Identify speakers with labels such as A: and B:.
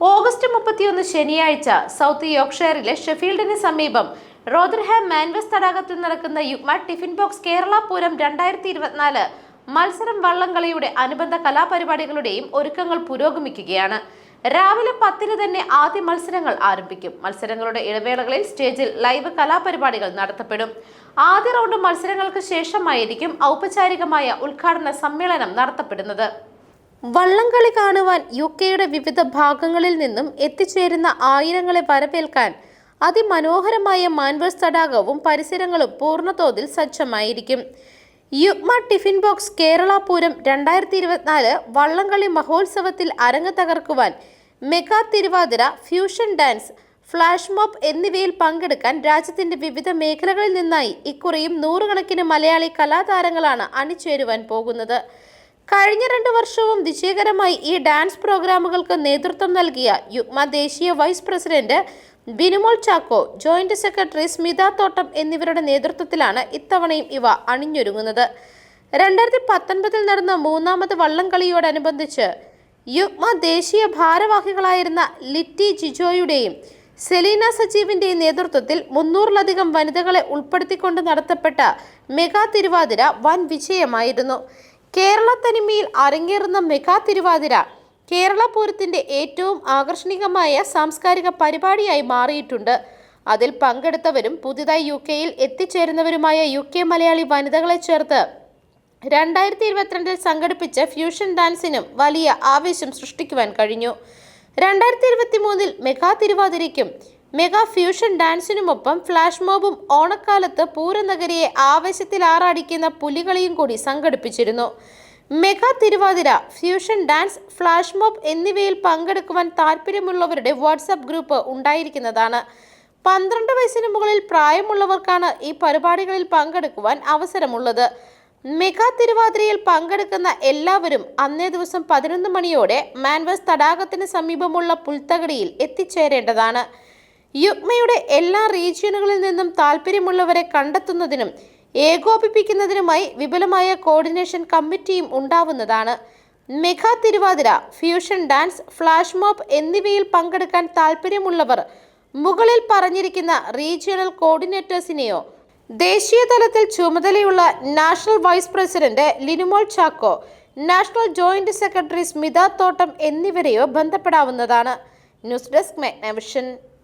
A: August മുപ്പത്തിയൊന്ന് ശനിയാഴ്ച south യോർക്ക്ഷയറിലെ ഷെഫീൽഡിന് സമീപം റോദർഹാം മാൻവസ് തടാകത്തിൽ നടക്കുന്ന യുഗ്മ ടിഫിൻ ബോക്സ് കേരള പൂരം രണ്ടായിരത്തി ഇരുപത്തിനാല് മത്സരം വള്ളംകളിയുടെ അനുബന്ധ കലാപരിപാടികളുടെയും ഒരുക്കങ്ങൾ പുരോഗമിക്കുകയാണ്. രാവിലെ പത്തിന് തന്നെ ആദ്യ മത്സരങ്ങൾ ആരംഭിക്കും. മത്സരങ്ങളുടെ ഇടവേളകളിൽ സ്റ്റേജിൽ ലൈവ് കലാപരിപാടികൾ നടത്തപ്പെടും. ആദ്യ റൗണ്ട് മത്സരങ്ങൾക്ക് ശേഷമായിരിക്കും ഔപചാരികമായ ഉദ്ഘാടന സമ്മേളനം നടത്തപ്പെടുന്നത്. വള്ളംകളി കാണുവാൻ യു കെയുടെ വിവിധ ഭാഗങ്ങളിൽ നിന്നും എത്തിച്ചേരുന്ന ആയിരങ്ങളെ വരവേൽക്കാൻ അതിമനോഹരമായ മാൻവേഴ്സ് തടാകവും പരിസരങ്ങളും പൂർണതോതിൽ സജ്ജമായിരിക്കും. യുഗ്മ ടിഫിൻ ബോക്സ് കേരള പൂരം രണ്ടായിരത്തി ഇരുപത്തിനാല് വള്ളംകളി മഹോത്സവത്തിൽ അരങ്ങ് തകർക്കുവാൻ mega Thiruvathira fusion dance flash mob എന്നിവയിൽ പങ്കെടുക്കാൻ രാജ്യത്തിന്റെ വിവിധ മേഖലകളിൽ നിന്നായി ഇക്കുറിയും നൂറുകണക്കിന് മലയാളി കലാതാരങ്ങളാണ് അണിചേരുവാൻ പോകുന്നത്. കഴിഞ്ഞ രണ്ട് വർഷവും വിജയകരമായി ഈ ഡാൻസ് പ്രോഗ്രാമുകൾക്ക് നേതൃത്വം നൽകിയ യുഗ്മ ദേശീയ vice president Binumol Chacko joint secretary Smitha Thottam എന്നിവരുടെ നേതൃത്വത്തിലാണ് ഇത്തവണയും ഇവ അണിഞ്ഞൊരുങ്ങുന്നത്. രണ്ടായിരത്തി പത്തൊൻപതിൽ നടന്ന മൂന്നാമത് വള്ളംകളിയോടനുബന്ധിച്ച് യുഗ്മ ദേശീയ ഭാരവാഹികളായിരുന്ന ലിറ്റി ജിജോയുടെയും സെലീന സജീവിന്റെയും നേതൃത്വത്തിൽ മുന്നൂറിലധികം വനിതകളെ ഉൾപ്പെടുത്തിക്കൊണ്ട് നടത്തപ്പെട്ട മെഗാ തിരുവാതിര വൻ വിജയമായിരുന്നു. കേരള തനിമയിൽ അരങ്ങേറുന്ന മെഗാ തിരുവാതിര കേരള പൂരത്തിന്റെ ഏറ്റവും ആകർഷണീയമായ സാംസ്കാരിക പരിപാടിയായി മാറിയിട്ടുണ്ട്. അതിൽ പങ്കെടുത്തവരും പുതുതായി യു കെയിൽ എത്തിച്ചേരുന്നവരുമായ യു കെ മലയാളി വനിതകളെ ചേർത്ത് രണ്ടായിരത്തി ഇരുപത്തിരണ്ടിൽ സംഘടിപ്പിച്ച ഫ്യൂഷൻ ഡാൻസിനും വലിയ ആവേശം സൃഷ്ടിക്കുവാൻ കഴിഞ്ഞു. രണ്ടായിരത്തി ഇരുപത്തി മൂന്നിൽ മെഗാ തിരുവാതിരയ്ക്കും മെഗാ ഫ്യൂഷൻ ഡാൻസിനുമൊപ്പം ഫ്ലാഷ് മോബും ഓണക്കാലത്ത് പൂരനഗരിയെ ആവേശത്തിൽ ആറാടിക്കുന്ന പുലികളിയും കൂടി സംഘടിപ്പിച്ചിരുന്നു. Mega Thiruvathira fusion dance flash mob എന്നിവയിൽ പങ്കെടുക്കുവാൻ താല്പര്യമുള്ളവരുടെ വാട്സാപ്പ് ഗ്രൂപ്പ് ഉണ്ടായിരിക്കുന്നതാണ്. പന്ത്രണ്ട് വയസ്സിന് മുകളിൽ പ്രായമുള്ളവർക്കാണ് ഈ പരിപാടികളിൽ പങ്കെടുക്കുവാൻ അവസരമുള്ളത്. മെഗാ തിരുവാതിരയിൽ പങ്കെടുക്കുന്ന എല്ലാവരും അന്നേ ദിവസം പതിനൊന്ന് മണിയോടെ മാൻവസ് തടാകത്തിന് സമീപമുള്ള പുൽത്തകടിയിൽ എത്തിച്ചേരേണ്ടതാണ്. യുഗ്മയുടെ എല്ലാ റീജിയനുകളിൽ നിന്നും താല്പര്യമുള്ളവരെ കണ്ടെത്തുന്നതിനും ഏകോപിപ്പിക്കുന്നതിനുമായി വിപുലമായ കോർഡിനേഷൻ കമ്മിറ്റിയും ഉണ്ടാവുന്നതാണ്. Mega Thiruvathira fusion dance flash mob എന്നിവയിൽ പങ്കെടുക്കാൻ താല്പര്യമുള്ളവർ മുകളിൽ പറഞ്ഞിരിക്കുന്ന റീജിയണൽ കോർഡിനേറ്റേഴ്സിനെയോ ദേശീയ തലത്തിൽ ചുമതലയുള്ള national vice president Linumol Chacko national joint secretary Smitha Thottam എന്നിവരെയോ ബന്ധപ്പെടാവുന്നതാണ്. News desk Magnavision.